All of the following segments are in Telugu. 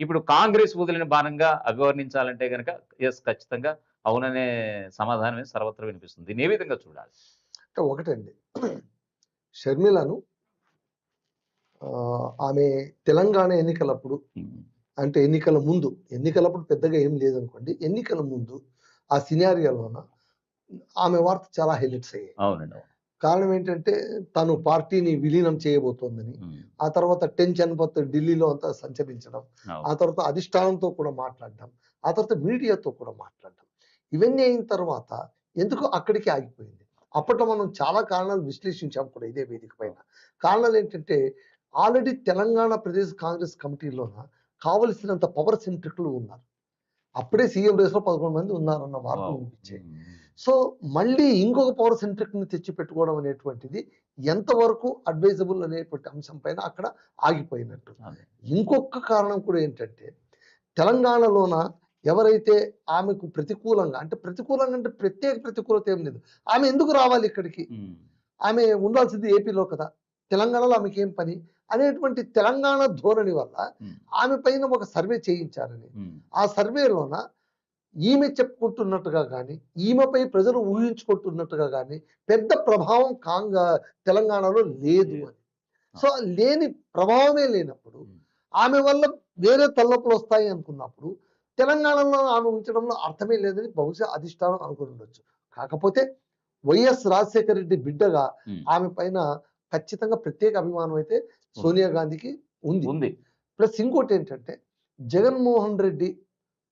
ఇప్పుడు కాంగ్రెస్ వదిలిన బాణంగా అభివర్ణించాలంటే కనుక ఎస్ ఖచ్చితంగా అవుననే సమాధానమే సర్వత్రా వినిపిస్తుంది. దీన్ని ఏ విధంగా చూడాలి? అంటే ఒకటండి. షర్మిలను ఆమె తెలంగాణ ఎన్నికలప్పుడు అంటే ఎన్నికల ముందు ఎన్నికలప్పుడు పెద్దగా ఏం లేదనుకోండి ఎన్నికల ముందు ఆ సినారియాలోన ఆమె వార్త చాలా హైలైట్స్ అయ్యాయి. అవునండి అవును. కారణం ఏంటంటే తను పార్టీని విలీనం చేయబోతోందని. ఆ తర్వాత టెన్ చనిపోతే ఢిల్లీలో అంతా సంచరించడం. ఆ. తర్వాత అధిష్టానంతో కూడా మాట్లాడడం. ఆ తర్వాత మీడియాతో కూడా మాట్లాడడం. ఇవన్నీ అయిన తర్వాత ఎందుకు అక్కడికి ఆగిపోయింది? అప్పట్లో మనం చాలా కారణాలు విశ్లేషించాం కూడా ఇదే వేదిక పైన. కారణాలు ఏంటంటే ఆల్రెడీ తెలంగాణ ప్రదేశ్ కాంగ్రెస్ కమిటీలోన కావలసినంత పవర్ సెంట్రిక్లు ఉన్నారు. అప్పుడే సీఎం రేస్లో పదకొండు మంది ఉన్నారన్న వార్తలు. వినిపించాయి. సో మళ్ళీ ఇంకొక పవర్ సెంట్రిక్ని తెచ్చి పెట్టుకోవడం అనేటువంటిది ఎంతవరకు అడ్వైజబుల్ అనేటువంటి అంశం పైన అక్కడ ఆగిపోయినట్టు. ఇంకొక కారణం కూడా ఏంటంటే తెలంగాణలోన ఎవరైతే ఆమెకు ప్రతికూలంగా అంటే ప్రతికూలంగా అంటే ప్రత్యేక ప్రతికూలత ఏం లేదు. ఆమె ఎందుకు రావాలి ఇక్కడికి? ఆమె ఉండాల్సింది ఏపీలో కదా. తెలంగాణలో ఆమెకి ఏం పని? అనేటువంటి తెలంగాణ ధోరణి వల్ల ఆమె పైన ఒక సర్వే చేయించారని. ఆ సర్వేలోన ఈమె చెప్పుకుంటున్నట్టుగా కానీ ఈమెపై ప్రజలు ఊహించుకుంటున్నట్టుగా కానీ పెద్ద ప్రభావం కాంగ తెలంగాణలో లేదు అని. సో లేని ప్రభావమే లేనప్పుడు. ఆమె వల్ల వేరే తలనొప్పులు వస్తాయి అనుకున్నప్పుడు తెలంగాణలో ఆమె ఉంచడంలో అర్థమే లేదని బహుశా అధిష్టానం అనుకుని ఉండొచ్చు. కాకపోతే వైఎస్ రాజశేఖర రెడ్డి బిడ్డగా. ఆమె పైన ఖచ్చితంగా ప్రత్యేక అభిమానం అయితే సోనియా గాంధీకి ఉంది. ఉంది. ప్లస్ ఇంకోటి ఏంటంటే జగన్మోహన్ రెడ్డి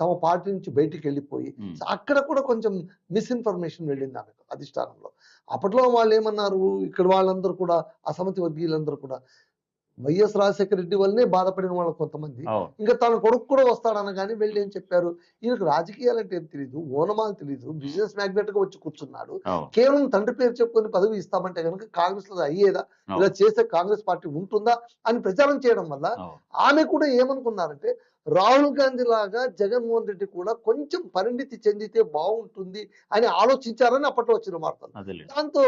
తమ పార్టీ నుంచి బయటికి వెళ్ళిపోయి అక్కడ కూడా కొంచెం మిస్ఇన్ఫర్మేషన్ వెళ్ళింది ఆమెకు అధిష్టానంలో. అప్పట్లో వాళ్ళు ఏమన్నారు? ఇక్కడ వాళ్ళందరూ కూడా అసమతి వర్గీయులందరూ కూడా వైఎస్ రాజశేఖర రెడ్డి వల్లనే బాధపడిన వాళ్ళు కొంతమంది. ఇంకా తన కొడుకు కూడా వస్తాడనగానే వెళ్ళి ఏం చెప్పారు? ఈయనకు రాజకీయాలు అంటే ఏం తెలియదు ఓనమాలు తెలియదు బిజినెస్ మ్యాగ్నెట్గా వచ్చి కూర్చున్నాడు. కేవలం తండ్రి పేరు చెప్పుకొని పదవి ఇస్తామంటే కనుక కాంగ్రెస్లో అయ్యేదా ఇలా చేస్తే కాంగ్రెస్ పార్టీ ఉంటుందా? అని ప్రచారం చేయడం వల్ల ఆమె కూడా ఏమనుకున్నారంటే రాహుల్ గాంధీ లాగా జగన్మోహన్ రెడ్డి కూడా కొంచెం పరిణితి చెందితే బాగుంటుంది అని ఆలోచించారని అప్పట్లో వచ్చిన వార్తలు. దాంతో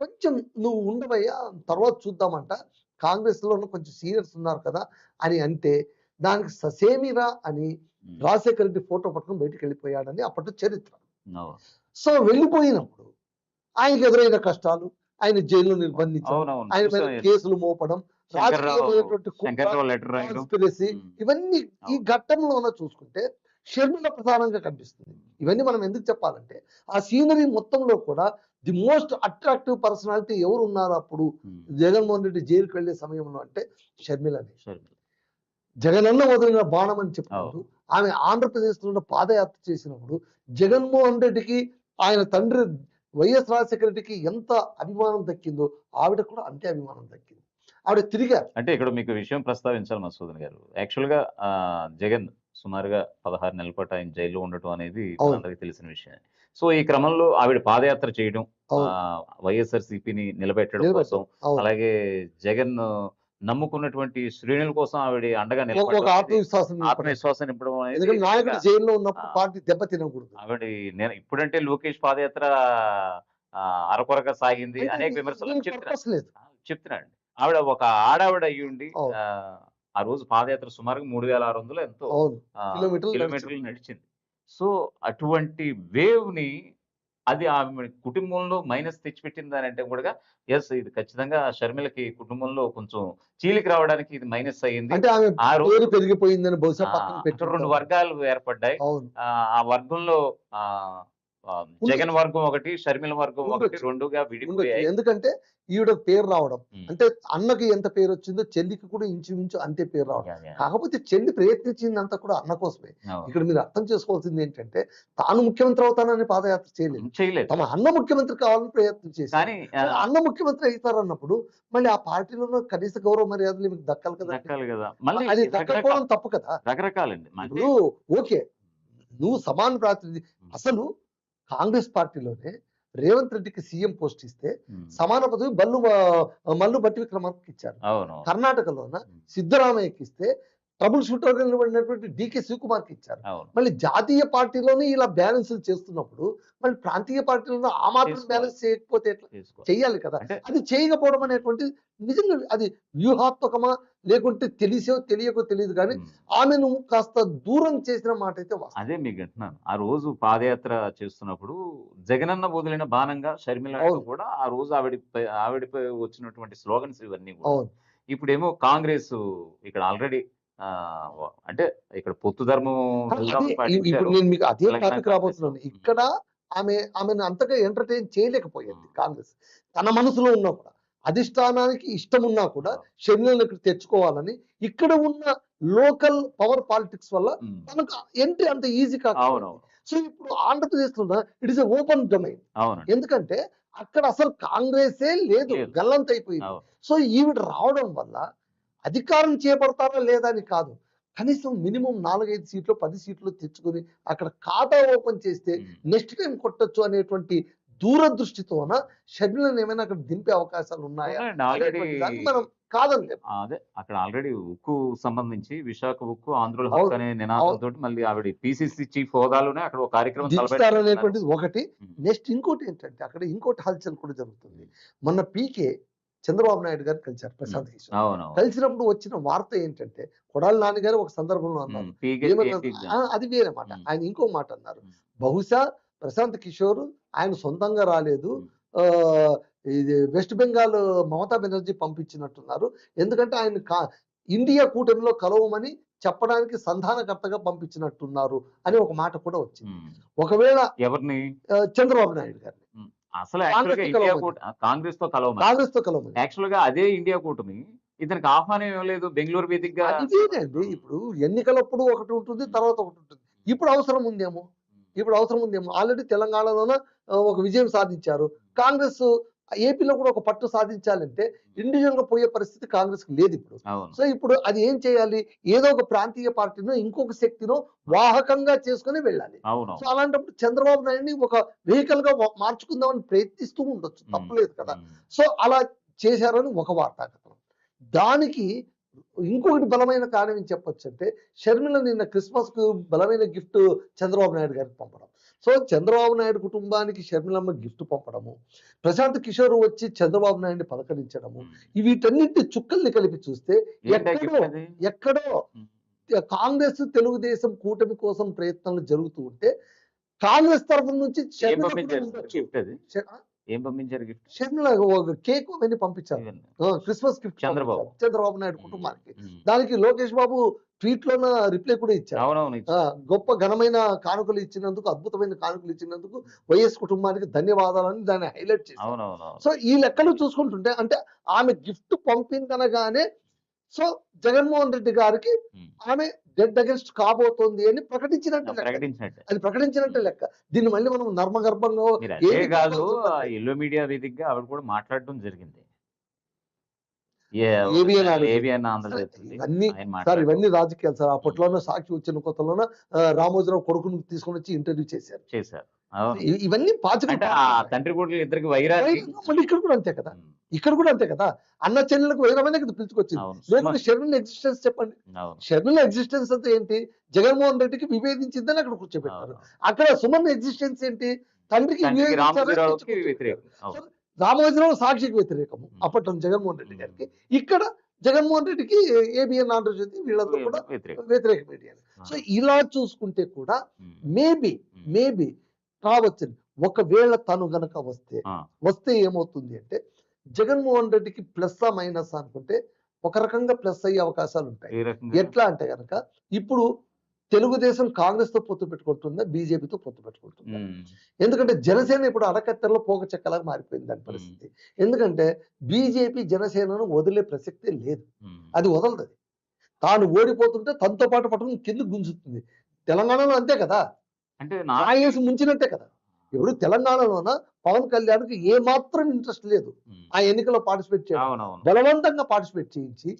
కొంచెం నువ్వు ఉండవయ్యా తర్వాత చూద్దామంట. కాంగ్రెస్లో కొంచెం సీనియర్స్ ఉన్నారు కదా అని అంటే దానికి ససేమిరా అని రాజశేఖర రెడ్డి ఫోటో పట్టుకుని బయటికి వెళ్ళిపోయాడని అప్పట్లో చరిత్ర. సో వెళ్ళిపోయినప్పుడు ఆయనకు ఎదురైన కష్టాలు ఆయన జైల్లో నిర్బంధించడం ఆయన మీద. కేసులు మోపడం రాజకీయమైనటువంటి ఇవన్నీ ఈ. ఘట్టంలోన చూసుకుంటే షర్మిల ప్రధానంగా కనిపిస్తుంది. ఇవన్నీ మనం ఎందుకు చెప్పాలంటే ఆ సీనరీ మొత్తంలో కూడా ది మోస్ట్ అట్రాక్టివ్ పర్సనాలిటీ ఎవరు ఉన్నారు అప్పుడు జగన్మోహన్ రెడ్డి జైలుకి వెళ్ళే సమయంలో అంటే షర్మిలని. జగనన్న వదిలిన బాణం అని చెప్పుకుంటూ ఆమె ఆంధ్రప్రదేశ్లో పాదయాత్ర చేసినప్పుడు జగన్మోహన్ రెడ్డికి ఆయన తండ్రి వైఎస్ రాజశేఖర రెడ్డికి ఎంత అభిమానం దక్కిందో ఆవిడ కూడా అంతే అభిమానం దక్కింది. ఆవిడ తిరిగారు అంటే ఇక్కడ మీకు విషయం ప్రస్తావించాలి మసూదన్ గారు యాక్చువల్గా జగన్ సుమారుగా పదహారు నెలల పాటు ఆయన జైల్లో ఉండటం అనేది. అందరికీ తెలిసిన విషయం సో ఈ క్రమంలో ఆవిడ పాదయాత్ర చేయడం. వైఎస్ఆర్ సిపిని నిలబెట్టడం. కోసం. అలాగే జగన్ నమ్ముకున్నటువంటి శ్రేణుల కోసం ఆవిడ అండగా నిలబడడం ఆత్మవిశ్వాసం. ఆత్మవిశ్వాసం నింపడం అనేది నాయకుడు జైల్లో ఉన్నప్పుడు. పార్టీ దెబ్బ తినకూడదు ఆవిడ నేను ఇప్పుడంటే లోకేష్ పాదయాత్ర అరకొరగా సాగింది అనేక విమర్శలు చెప్తున్నాడు ఆవిడ ఒక ఆడావిడ అయ్యి ఉండి అవును. ఆ, రోజు పాదయాత్ర సుమారుగా మూడు వేల ఆరు వందలు ఎంతో కిలోమీటర్లు నడిచింది. సో అటువంటి వేవ్ని అది ఆమె కుటుంబంలో మైనస్ తెచ్చిపెట్టింది అని అంటే కూడా ఎస్ ఇది ఖచ్చితంగా షర్మిలకి కుటుంబంలో కొంచెం చీలికి రావడానికి ఇది మైనస్ అయ్యింది. ఆ రోజు పేరు పెరిగిపోయిందని బహుశా రెండు వర్గాలు ఏర్పడ్డాయి. ఆ వర్గంలో ఆ, జగన్ వర్గం ఒకటి షర్మిల వర్గం ఒకటి. రెండుగా విడిపోయాయి. ఎందుకంటే ఈవిడ పేరు రావడం. అంటే అన్నకి ఎంత పేరు వచ్చిందో చెల్లికి కూడా ఇంచుమించు అంతే పేరు రావడం. కాకపోతే చెల్లి ప్రయత్నించిందంతా కూడా అన్న కోసమే. ఇక్కడ మీరు అర్థం చేసుకోవాల్సింది ఏంటంటే తాను ముఖ్యమంత్రి అవుతానని పాదయాత్ర చేయలేదు. చేయలేదు. తమ అన్న ముఖ్యమంత్రి కావాలని ప్రయత్నం ఆ, అన్న ముఖ్యమంత్రి అవుతారన్నప్పుడు మళ్ళీ ఆ పార్టీలో కనీస గౌరవ మర్యాదలు మీకు దక్కాలి కదా? దక్కాలి కదా. మళ్ళీ అది దక్కకపోవడం తప్పు కదా? రకరకాలండి. ఇప్పుడు ఓకే నువ్వు సమాన ప్రాతినిధి అసలు కాంగ్రెస్ పార్టీలోనే రేవంత్ రెడ్డికి సీఎం పోస్ట్ ఇస్తే సమాన పదవి బల్లు మల్లు బట్టి విక్రమార్కి ఇచ్చారు. కర్ణాటకలోన సిద్ధరామయ్యకి ఇస్తే ట్రబుల్ షూటర్ నిలబడినటువంటి డికే శివకుమార్కి ఇచ్చారు మళ్ళీ జాతీయ పార్టీలోనే ఇలా బ్యాలెన్స్ చేస్తున్నప్పుడు మళ్ళీ ప్రాంతీయ పార్టీలో ఆ మాత్రం. బ్యాలెన్స్ చేయకపోతే ఎట్లా చెయ్యాలి కదా అది చేయకపోవడం అనేటువంటి నిజంగా అది వ్యూహాత్మకమా లేకుంటే తెలిసో తెలియకో తెలియదు కానీ. ఆమెను కాస్త దూరం చేసిన మాట అయితే. అదే మీకు అంటున్నాను ఆ రోజు పాదయాత్ర చేస్తున్నప్పుడు జగనన్న వదిలిన బాణంగా షర్మిల. కూడా ఆ రోజు ఆవిడపై ఆవిడపై వచ్చినటువంటి స్లోగన్స్ ఇవన్నీ ఇప్పుడేమో కాంగ్రెస్ ఇక్కడ ఆల్రెడీ అంటే ఇక్కడ పొత్తు ధర్మం ఇప్పుడు. నేను మీకు అదే టాపిక్ రాబోతున్నాను. ఇక్కడ ఆమె ఆమెను అంతగా ఎంటర్టైన్ చేయలేకపోయింది కాంగ్రెస్. తన మనసులో ఉన్నా కూడా అధిష్టానానికి ఇష్టం ఉన్నా కూడా షర్మిలను ఇక్కడ తెచ్చుకోవాలని ఇక్కడ ఉన్న లోకల్ పవర్ పాలిటిక్స్ వల్ల. తనకు ఎంట్రీ అంత ఈజీ కాదు సో ఇప్పుడు ఆంధ్రప్రదేశ్లో ఇట్ ఇస్ ఓపెన్ డొమైన్. ఎందుకంటే అక్కడ అసలు కాంగ్రెసే లేదు లేదు. గల్లంత అయిపోయింది అవును. సో ఈవిడ రావడం వల్ల అధికారం చేపడతారా లేదా అని కాదు కనీసం మినిమం నాలుగైదు సీట్లు పది సీట్లు తెచ్చుకొని అక్కడ ఖాతా ఓపెన్ చేస్తే. నెక్స్ట్ టైం కొట్టొచ్చు అనేటువంటి దూరదృష్టితోన షెడ్యూల్ ఏమైనా అక్కడ దింపే అవకాశాలు ఉన్నాయా మనం కాదని అదే అక్కడ ఆల్రెడీ ఉక్కు సంబంధించి విశాఖ ఉక్కు ఆంధ్రుల. హక్కు అనే నినాదంతో మళ్ళీ ఆవిడ పిసిసి చీఫ్ హోదాలోనే అక్కడ ఒక కార్యక్రమం. అనేటువంటిది ఒకటి. నెక్స్ట్ ఇంకోటి ఏంటంటే అక్కడ ఇంకోటి హల్చల్ కూడా జరుగుతుంది మొన్న పీకే చంద్రబాబు నాయుడు గారు కలిశారు ప్రశాంత్ కిషోర్. కలిసినప్పుడు వచ్చిన వార్త ఏంటంటే కొడాలి నాన్నగారు ఒక సందర్భంలో అన్నారు. అది వేరే మాట. ఆయన ఇంకో మాట అన్నారు. బహుశా ప్రశాంత్ కిషోర్ ఆయన సొంతంగా రాలేదు. ఇది వెస్ట్ బెంగాల్ మమతా బెనర్జీ పంపించినట్టున్నారు. ఎందుకంటే ఆయన ఇండియా కూటమిలో కలవమని చెప్పడానికి సంధానకర్తగా పంపించినట్టున్నారు అని ఒక మాట కూడా వచ్చింది. ఒకవేళ ఎవరిని? చంద్రబాబు నాయుడు గారిని. అసలు కాంగ్రెస్ ఇండియా తో కలవమని కాంగ్రెస్తో కలవమని. యాక్చువల్గా అదే ఇండియా కూటమి ఇతనికి ఆహ్వానం ఇవ్వలేదు బెంగళూరు వేదికగా. అది వేరండి ఇప్పుడు ఎన్నికలప్పుడు ఒకటి ఉంటుంది తర్వాత ఒకటి ఉంటుంది. ఇప్పుడు అవసరం ఉందేమో? ఇప్పుడు అవసరం ఉందేమో? ఆల్రెడీ తెలంగాణలోన ఒక విజయం సాధించారు. కాంగ్రెస్ ఏపీలో కూడా ఒక పట్టు సాధించాలంటే ఇండివిజువల్గా పోయే పరిస్థితి కాంగ్రెస్కి లేదు ఇప్పుడు. సో ఇప్పుడు అది ఏం చేయాలి? ఏదో ఒక ప్రాంతీయ పార్టీనో ఇంకొక శక్తినో వాహకంగా చేసుకొని వెళ్ళాలి. సో అలాంటప్పుడు చంద్రబాబు నాయుడిని ఒక వెహికల్గా మార్చుకుందామని ప్రయత్నిస్తూ ఉండొచ్చు. తప్పులేదు కదా. సో అలా చేశారని ఒక వార్తాకథనం. దానికి ఇంకొకటి బలమైన కారణం ఏం చెప్పొచ్చు అంటే షర్మిల నిన్న క్రిస్మస్కు బలమైన గిఫ్ట్ చంద్రబాబు నాయుడు గారికి పంపడం. సో చంద్రబాబు నాయుడు కుటుంబానికి షర్మిలమ్మ గిఫ్ట్ పంపడము ప్రశాంత్ కిషోర్ వచ్చి చంద్రబాబు నాయుడిని పలకరించడము వీటన్నింటి చుక్కల్ని కలిపి చూస్తే ఎక్కడో ఎక్కడో కాంగ్రెస్ తెలుగుదేశం కూటమి కోసం ప్రయత్నాలు జరుగుతూ ఉంటే కాంగ్రెస్ తరఫు నుంచి ఏం పంపించారు. గిఫ్ట్? షర్మిల ఒక కేక్ అవన్నీ పంపించారు. Christmas gift Chandrababu. Chandrababu Naidu కుటుంబానికి. దానికి లోకేష్ బాబు ట్వీట్ లోన రిప్లై కూడా ఇచ్చారు. గొప్ప ఘనమైన కానుకలు ఇచ్చినందుకు అద్భుతమైన కానుకలు ఇచ్చినందుకు వైఎస్ కుటుంబానికి ధన్యవాదాలని దాన్ని హైలైట్ చేశారు. అవునవును సో ఈ లెక్కలు చూసుకుంటుంటే అంటే ఆమె గిఫ్ట్ పంపిందనగానే సో జగన్మోహన్ రెడ్డి గారికి ఉమ్. ఆమె డెడ్ అగెన్స్ట్ కాబోతోంది అని ప్రకటించినట్టు అది ప్రకటించినట్టు లెక్క. దీన్ని మళ్ళీ మనం ఏది కాదు ఎల్లో మీడియా వేదికగా ఆవిడ కూడా మాట్లాడడం జరిగింది. ఇవన్నీ సార్ రాజకీయాలు సార్. అప్పట్లోనే సాక్షి వచ్చిన కొత్తలోన రామోజీరావు కొడుకుని తీసుకొని వచ్చి ఇంటర్వ్యూ చేశారు. చేశారు. ఇవన్నీ ఆ తండ్రి కొడుకులు ఇద్దరికి మళ్ళీ ఇక్కడ కూడా అంతే కదా. ఇక్కడ కూడా అంతే కదా. అన్న చెల్లెలకు వైరమైన కదా పిలుచుకొచ్చింది. లేకుంటే షర్మిల ఎగ్జిస్టెన్స్ చెప్పండి? షర్మిల ఎగ్జిస్టెన్స్ అంటే ఏంటి? జగన్మోహన్ రెడ్డికి విభేదించిందని అక్కడ కూర్చోబెట్టారు. అక్కడ సుమన్ ఎగ్జిస్టెన్స్ ఏంటి? తండ్రికి. రామోజీరావు సాక్షికి వ్యతిరేకము అప్పట్లో జగన్మోహన్ రెడ్డి గారికి. ఇక్కడ జగన్మోహన్ రెడ్డికి ఏబిఎన్ ఆంధ్రజ్యోతి వీళ్ళతో కూడా వ్యతిరేకం. మీడియా సో ఇలా చూసుకుంటే కూడా. మేబీ. మేబీ రావచ్చు ఒకవేళ తను గనక వస్తే. వస్తే ఏమవుతుంది అంటే జగన్మోహన్ రెడ్డికి ప్లస్ మైనస్ అనుకుంటే ఒక రకంగా ప్లస్ అయ్యే అవకాశాలు ఉంటాయి ఎట్లా అంటే గనక ఇప్పుడు తెలుగుదేశం కాంగ్రెస్తో పొత్తు పెట్టుకుంటుందా బీజేపీతో పొత్తు పెట్టుకుంటుందా. ఎందుకంటే జనసేన ఇప్పుడు అడకత్తెరలో పోక చెక్కలాగా మారిపోయింది దాని పరిస్థితి ఎందుకంటే బీజేపీ జనసేనను వదిలే ప్రసక్తే లేదు. అది వదలదు. తాను ఓడిపోతుంటే తనతో పాటు పట్టుకుని కింద గుంజుతుంది తెలంగాణలో అంతే కదా అంటే నాయేసి ముంచినట్టే కదా. ఇప్పుడు తెలంగాణలోన పవన్ కళ్యాణ్కి ఏ మాత్రం ఇంట్రెస్ట్ లేదు. ఆ ఎన్నికల్లో పార్టిసిపేట్ చేయడం. అవునవును. బలవంతంగా పార్టిసిపేట్ చేయించి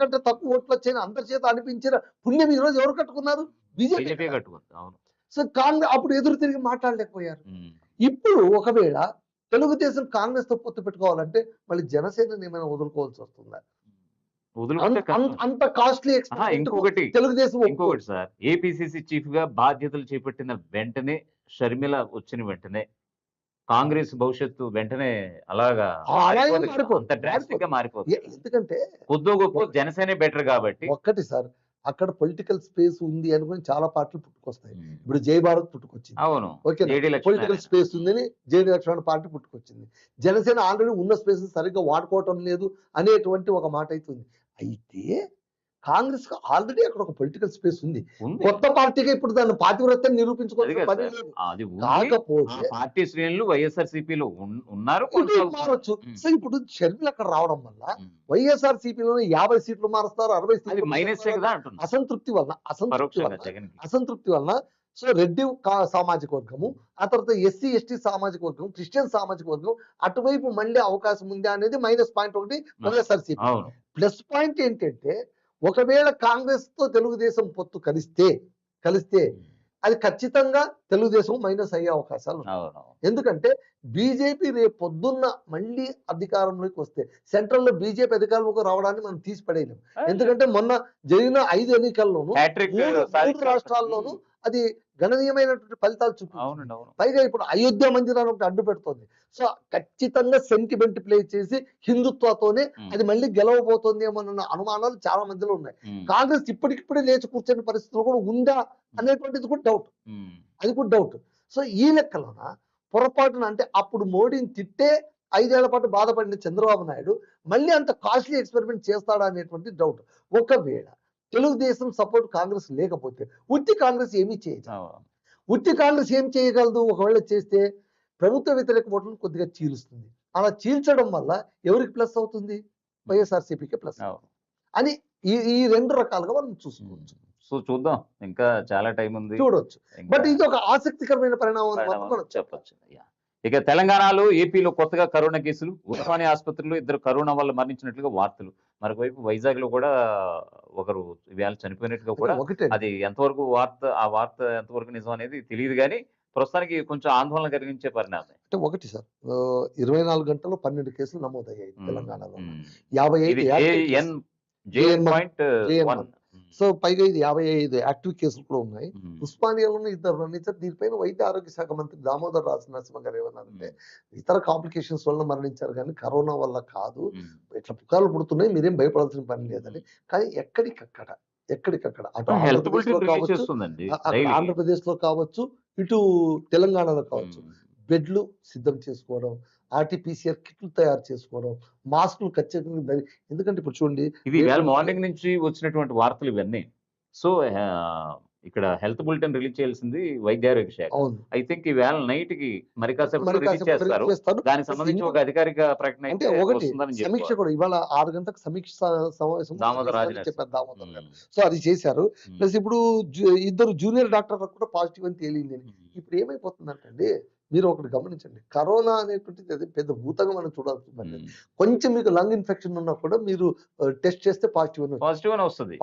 కంటే తక్కువ ఓట్లు వచ్చాయని అందరి చేత అనిపించిన పుణ్యం ఈ రోజు ఎవరు కట్టుకున్నారు? బీజేపీ అవును. సో కాంగ్రెస్ అప్పుడు ఎదురు తిరిగి మాట్లాడలేకపోయారు. ఇప్పుడు ఒకవేళ తెలుగుదేశం కాంగ్రెస్తో పొత్తు పెట్టుకోవాలంటే మళ్ళీ జనసేనని ఏమైనా వదులుకోవాల్సి వస్తుందా? అంత- కాస్ట్లీ ఇంకొకటి తెలుగుదేశం ఇంకొకటి. సార్ ఏపీసీసీ చీఫ్గా బాధ్యతలు చేపట్టిన వెంటనే షర్మిల వచ్చిన వెంటనే కాంగ్రెస్ భవిష్యత్తు వెంటనే అలాగా డ్రాస్టిక్గా మారిపోతుంది ఎందుకంటే కొద్దో గొప్ప జనసేన బెటర్ కాబట్టి ఒక్కటి సార్ అక్కడ పొలిటికల్ స్పేస్ ఉంది అనుకుని చాలా పార్టీలు పుట్టుకొస్తాయి. ఇప్పుడు జై భారత్ పుట్టుకొచ్చింది. అవును. ఓకే పొలిటికల్ స్పేస్ ఉందని జేడీ లక్ష్మణ పార్టీ పుట్టుకొచ్చింది. జనసేన ఆల్రెడీ ఉన్న స్పేస్ సరిగ్గా వాడుకోవటం లేదు అనేటువంటి ఒక మాట అవుతుంది అయితే కాంగ్రెస్ ఆల్రెడీ అక్కడ ఒక పొలిటికల్ స్పేస్ ఉంది. కొత్త పార్టీగా ఇప్పుడు దాన్ని పాతివ్రత్యం కాకపోతే ఆ పార్టీ శ్రేణులు వైఎస్ఆర్ సిపిలో ఉన్నారు. మారొచ్చు. సో ఇప్పుడు షర్మిల అక్కడ రావడం వల్ల. వైఎస్ఆర్ సిపిలో యాభై సీట్లు మారుస్తారు అరవై సీట్లు మైనస్ అసంతృప్తి వలన అసంతృప్తి వలన అసంతృప్తి వలన సో రెడ్డి కా- సామాజిక వర్గము ఆ తర్వాత ఎస్సీ ఎస్టీ సామాజిక వర్గం క్రిస్టియన్ సామాజిక వర్గం అటువైపు మళ్ళీ అవకాశం ఉందా అనేది మైనస్ పాయింట్ ఒకటి వైఎస్ఆర్సీపీ అవును. ప్లస్ పాయింట్ ఏంటంటే ఒకవేళ కాంగ్రెస్తో తెలుగుదేశం పొత్తు కలిస్తే కలిస్తే అది ఖచ్చితంగా తెలుగుదేశం మైనస్ అయ్యే అవకాశాలు ఎందుకంటే బీజేపీ రేపు పొద్దున్న మళ్ళీ అధికారంలోకి వస్తే సెంట్రల్లో బీజేపీ అధికారంలోకి రావడాన్ని మనం తీసి పడేయలేం ఎందుకంటే మొన్న జరిగిన ఐదు ఎన్నికల్లోనూ మూడు రాష్ట్రాల్లోనూ అది గణనీయమైనటువంటి ఫలితాలు అవును. పైగా ఇప్పుడు అయోధ్య మందిరాన్ని ఒకటి అడ్డు పెడుతోంది. సో ఖచ్చితంగా సెంటిమెంట్ ప్లే చేసి హిందుత్వతోనే. అది మళ్ళీ గెలవబోతోంది ఏమన్న అనుమానాలు చాలా మందిలో ఉన్నాయి. కాంగ్రెస్ ఇప్పటికిప్పుడే లేచి కూర్చొని పరిస్థితులు కూడా ఉందా అనేటువంటిది కూడా డౌట్. అది కూడా డౌట్ సో ఈ లెక్కలోన పొరపాటున అంటే అప్పుడు మోడీని తిట్టే ఐదేళ్ళ పాటు బాధపడిన చంద్రబాబు నాయుడు మళ్ళీ అంత కాస్ట్లీ ఎక్స్పెరిమెంట్ చేస్తాడా అనేటువంటి డౌట్ ఒకవేళ తెలుగుదేశం సపోర్ట్ కాంగ్రెస్ లేకపోతే ఉత్తి కాంగ్రెస్ ఏమీ చేయదు. ఉత్తి కాంగ్రెస్ ఏం చేయగలదు ఒకవేళ చేస్తే ప్రభుత్వ వ్యతిరేక ఓట్లను కొద్దిగా చీలుస్తుంది. అలా చీల్చడం వల్ల ఎవరికి ప్లస్ అవుతుంది? వైఎస్ఆర్సీపీకి ప్లస్. అని ఈ ఈ రెండు రకాలుగా మనం చూసుకోవచ్చు. సో చూద్దాం. ఇంకా చాలా టైం ఉంది. చూడొచ్చు. ఇంకా బట్ ఇది ఒక ఆసక్తికరమైన పరిణామం చెప్పచ్చు. ఇక తెలంగాణలో ఏపీలో కొత్తగా కరోనా కేసులు ఉస్మాని ఆసుపత్రిలో ఇద్దరు కరోనా వల్ల మరణించినట్లుగా వార్తలు. మరొకవైపు వైజాగ్లో కూడా ఒకరు ఇవాళ చనిపోయినట్టుగా కూడా ఒకటే. అది ఎంతవరకు వార్త ఆ వార్త ఎంతవరకు నిజం అనేది తెలియదు కానీ ప్రస్తుతానికి కొంచెం ఆందోళన కలిగించే పరిణామం అంటే ఒకటి సార్ ఇరవై నాలుగు గంటల్లో పన్నెండు కేసులు నమోదయ్యాయి తెలంగాణలో. యాభై ఐదు సో పైగా ఇది యాభై ఐదు యాక్టివ్ కేసులు కూడా ఉన్నాయి. ఉస్మానియాలోనే ఇద్దరు మరణించారు దీనిపైన వైద్య ఆరోగ్య శాఖ మంత్రి దామోదర్ రాజ నరసింహ గారు ఏమన్నారంటే ఇతర కాంప్లికేషన్స్ వల్ల మరణించారు కానీ కరోనా వల్ల కాదు. ఇట్లా పుకార్లు పుడుతున్నాయి మీరేం భయపడాల్సిన పని లేదని. కానీ ఎక్కడికక్కడ ఎక్కడికక్కడ అటు ఆంధ్రప్రదేశ్లో కావచ్చు ఇటు తెలంగాణలో కావచ్చు. బెడ్లు సిద్ధం చేసుకోవడం ఆర్టీపీసీఆర్ కిట్లు తయారు చేసుకోవడం మాస్కులు ఖచ్చితంగా ఎందుకంటే ఇప్పుడు చూడండి రేపు- మార్నింగ్ నుంచి వచ్చినటువంటి వార్తలు ఇవన్నీ సో ఇక్కడ హెల్త్ బులెటిన్ రిలీజ్ చేయాల్సింది వైద్య ఆరోగ్య శాఖ ఐ థింక్ ఈవేళ నైట్కి మరి కాసేపు రిలీజ్ చేస్తారు దానికి సంబంధించి ఒక అధికారిక ప్రకటన అంటే ఒకటి సమీక్ష. కూడా ఇవాళ ఆరు గంటలకు సమీక్ష సమావేశం చెప్పారు దామోదర్. సో అది చేశారు. ప్లస్ ఇప్పుడు ఇద్దరు జూనియర్ డాక్టర్లకు కూడా పాజిటివ్ అని తేలింది. ఇప్పుడు ఏమైపోతుందంటే మీరు ఒకటి గమనించండి కరోనా అనేటువంటిది అది పెద్ద భూతంగా మనం చూడాల్సి ఉంది ఉమ్. కొంచెం మీకు లంగ్ ఇన్ఫెక్షన్ ఉన్నా కూడా మీరు టెస్ట్ చేస్తే పాజిటివ్. పాజిటివ్ అని వస్తుంది